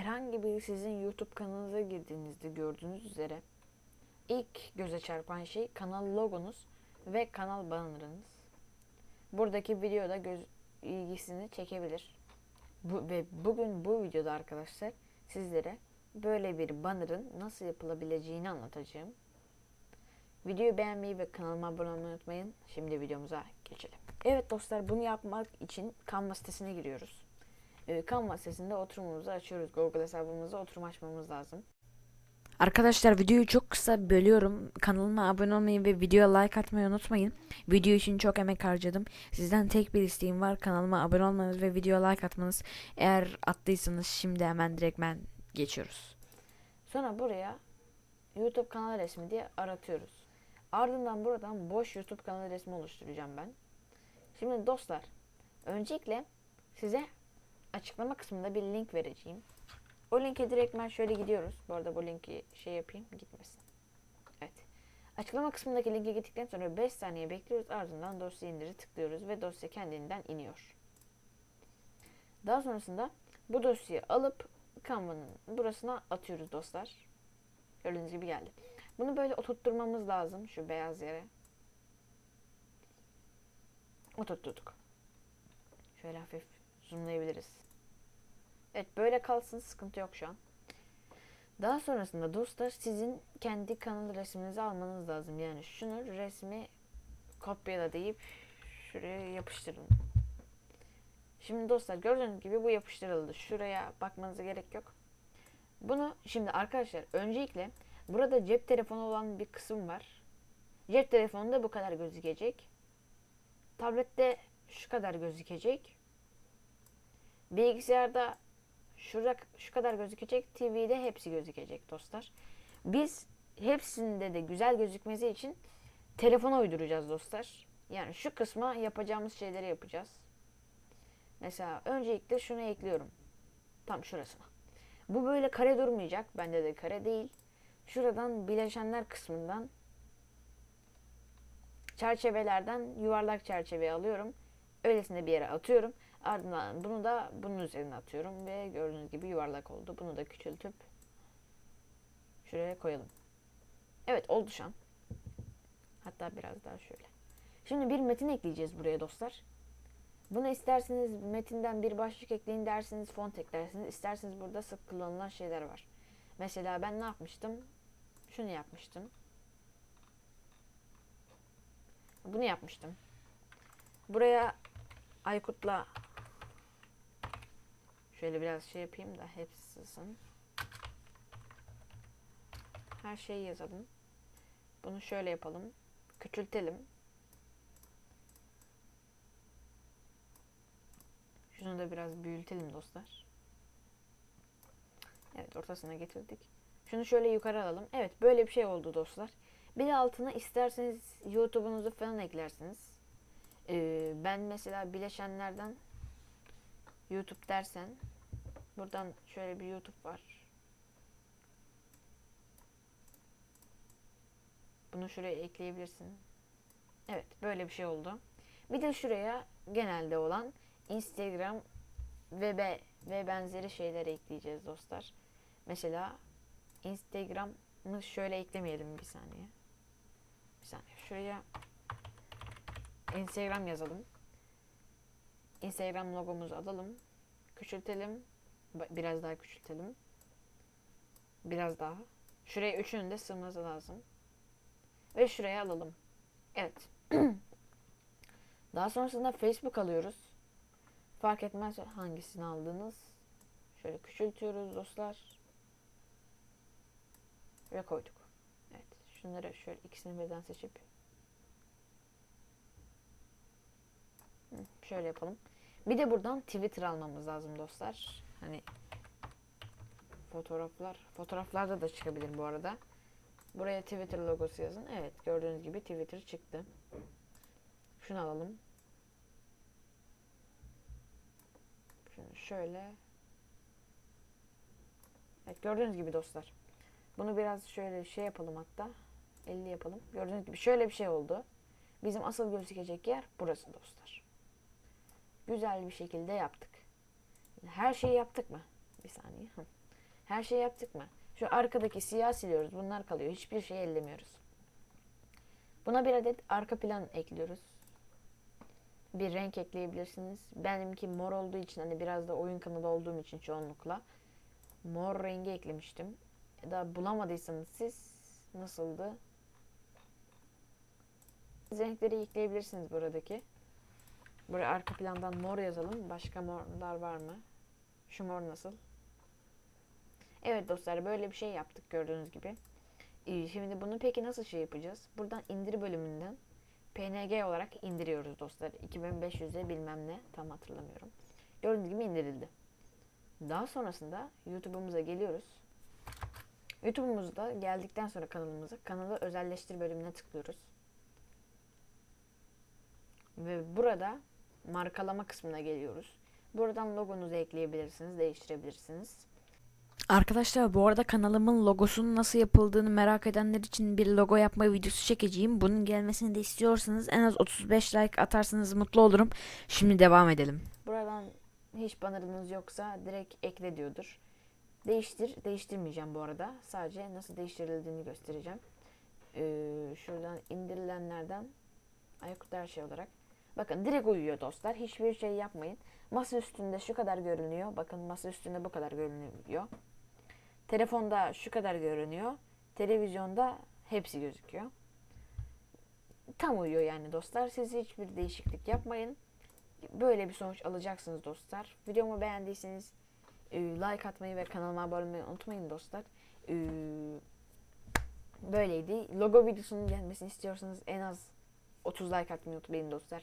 herhangi bir sizin YouTube kanalınıza girdiğinizde gördüğünüz üzere ilk göze çarpan şey kanal logonuz ve kanal bannerınız. Buradaki videoda göz ilgisini çekebilir. Bu, ve bugün bu videoda arkadaşlar sizlere böyle bir bannerın nasıl yapılabileceğini anlatacağım. Videoyu beğenmeyi ve kanalıma abone olmayı unutmayın. Şimdi videomuza geçelim. Evet dostlar bunu yapmak için Canva sitesine giriyoruz. Ee, Canva sitesinde oturumumuzu açıyoruz. Google hesabımıza oturum açmamız lazım. Arkadaşlar videoyu çok kısa bölüyorum. Kanalıma abone olmayı ve videoya like atmayı unutmayın. Video için çok emek harcadım. Sizden tek bir isteğim var. Kanalıma abone olmanız ve videoya like atmanız. Eğer attıysanız şimdi hemen direktmen geçiyoruz. Sonra buraya YouTube kanal resmi diye aratıyoruz. Ardından buradan boş YouTube kanalı resmi oluşturacağım ben. Şimdi dostlar, öncelikle size açıklama kısmında bir link vereceğim. O linke direktmen şöyle gidiyoruz. Bu arada bu linki şey yapayım gitmesin. Evet. Açıklama kısmındaki linke gittikten sonra 5 saniye bekliyoruz. Ardından dosya indiri tıklıyoruz ve dosya kendinden iniyor. Daha sonrasında bu dosyayı alıp Canva'nın burasına atıyoruz dostlar. Gördüğünüz gibi geldi. Bunu böyle oturtturmamız lazım şu beyaz yere. Oturtturduk. Şöyle hafif zoomlayabiliriz. Evet böyle kalsın sıkıntı yok şu an. Daha sonrasında dostlar sizin kendi kanal resminizi almanız lazım. Yani şunu resmi kopyala deyip şuraya yapıştırın. Şimdi dostlar gördüğünüz gibi bu yapıştırıldı. Şuraya bakmanıza gerek yok. Bunu şimdi arkadaşlar öncelikle burada cep telefonu olan bir kısım var. Cep telefonunda bu kadar gözükecek. Tablette şu kadar gözükecek. Bilgisayarda şurada şu kadar gözükecek. TV'de hepsi gözükecek dostlar. Biz hepsinde de güzel gözükmesi için telefona uyduracağız dostlar. Yani şu kısma yapacağımız şeyleri yapacağız. Mesela öncelikle şunu ekliyorum. Tam şurasına. Bu böyle kare durmayacak. Bende de kare değil. Şuradan bileşenler kısmından çerçevelerden yuvarlak çerçeveyi alıyorum. Öylesine bir yere atıyorum. Ardından bunu da bunun üzerine atıyorum ve gördüğünüz gibi yuvarlak oldu. Bunu da küçültüp şuraya koyalım. Evet oldu şu an. Hatta biraz daha şöyle. Şimdi bir metin ekleyeceğiz buraya dostlar. Bunu isterseniz metinden bir başlık ekleyin dersiniz, font eklersiniz. İsterseniz burada sık kullanılan şeyler var. Mesela ben ne yapmıştım? Şunu yapmıştım. Bunu yapmıştım. Buraya Aykut'la şöyle biraz şey yapayım da hepsi sığsın. Her şeyi yazalım. Bunu şöyle yapalım. Küçültelim. Şunu da biraz büyütelim dostlar. Evet ortasına getirdik. Şunu şöyle yukarı alalım. Evet böyle bir şey oldu dostlar. Bir altına isterseniz YouTube'unuzu falan eklersiniz. Ee, ben mesela bileşenlerden YouTube dersen buradan şöyle bir YouTube var. Bunu şuraya ekleyebilirsin. Evet böyle bir şey oldu. Bir de şuraya genelde olan Instagram ve be, ve benzeri şeyler ekleyeceğiz dostlar. Mesela Instagram'ı şöyle eklemeyelim bir saniye. Bir saniye. Şuraya Instagram yazalım. Instagram logomuzu alalım. Küçültelim. Biraz daha küçültelim. Biraz daha. Şuraya üçünün de sığması lazım. Ve şuraya alalım. Evet. daha sonrasında Facebook alıyoruz. Fark etmez hangisini aldınız. Şöyle küçültüyoruz dostlar. Ve koyduk. Evet. Şunları şöyle ikisini birden seçip şöyle yapalım. Bir de buradan Twitter almamız lazım dostlar. Hani fotoğraflar, fotoğraflarda da çıkabilir bu arada. Buraya Twitter logosu yazın. Evet, gördüğünüz gibi Twitter çıktı. Şunu alalım. Şunu şöyle. Evet, gördüğünüz gibi dostlar. Bunu biraz şöyle şey yapalım hatta. 50 yapalım. Gördüğünüz gibi şöyle bir şey oldu. Bizim asıl gözükecek yer burası dostlar. Güzel bir şekilde yaptık. Her şeyi yaptık mı? Bir saniye. Her şeyi yaptık mı? Şu arkadaki siyah siliyoruz. Bunlar kalıyor. Hiçbir şey ellemiyoruz. Buna bir adet arka plan ekliyoruz. Bir renk ekleyebilirsiniz. Benimki mor olduğu için hani biraz da oyun kanalı olduğum için çoğunlukla mor rengi eklemiştim. Ya da bulamadıysanız siz nasıldı? Renkleri ekleyebilirsiniz buradaki. Buraya arka plandan mor yazalım. Başka morlar var mı? Şu mor nasıl? Evet dostlar böyle bir şey yaptık gördüğünüz gibi. Ee, Şimdi bunu peki nasıl şey yapacağız? Buradan indir bölümünden PNG olarak indiriyoruz dostlar. 2500'e bilmem ne tam hatırlamıyorum. Gördüğünüz gibi indirildi. Daha sonrasında YouTube'umuza geliyoruz. YouTube'umuzda geldikten sonra kanalımıza kanalı özelleştir bölümüne tıklıyoruz. Ve burada markalama kısmına geliyoruz. Buradan logonuzu ekleyebilirsiniz, değiştirebilirsiniz. Arkadaşlar bu arada kanalımın logosunun nasıl yapıldığını merak edenler için bir logo yapma videosu çekeceğim. Bunun gelmesini de istiyorsanız en az 35 like atarsanız mutlu olurum. Şimdi devam edelim. Buradan hiç bannerınız yoksa direkt ekle diyordur. Değiştir, değiştirmeyeceğim bu arada. Sadece nasıl değiştirildiğini göstereceğim. Ee, şuradan indirilenlerden Aykut her şey olarak. Bakın direkt uyuyor dostlar. Hiçbir şey yapmayın. Masa üstünde şu kadar görünüyor. Bakın masa üstünde bu kadar görünüyor. Telefonda şu kadar görünüyor. Televizyonda hepsi gözüküyor. Tam uyuyor yani dostlar. Siz hiçbir değişiklik yapmayın. Böyle bir sonuç alacaksınız dostlar. Videomu beğendiyseniz e, like atmayı ve kanalıma abone olmayı unutmayın dostlar. E, Böyleydi. Logo videosunun gelmesini istiyorsanız en az 30 like atmayı unutmayın dostlar.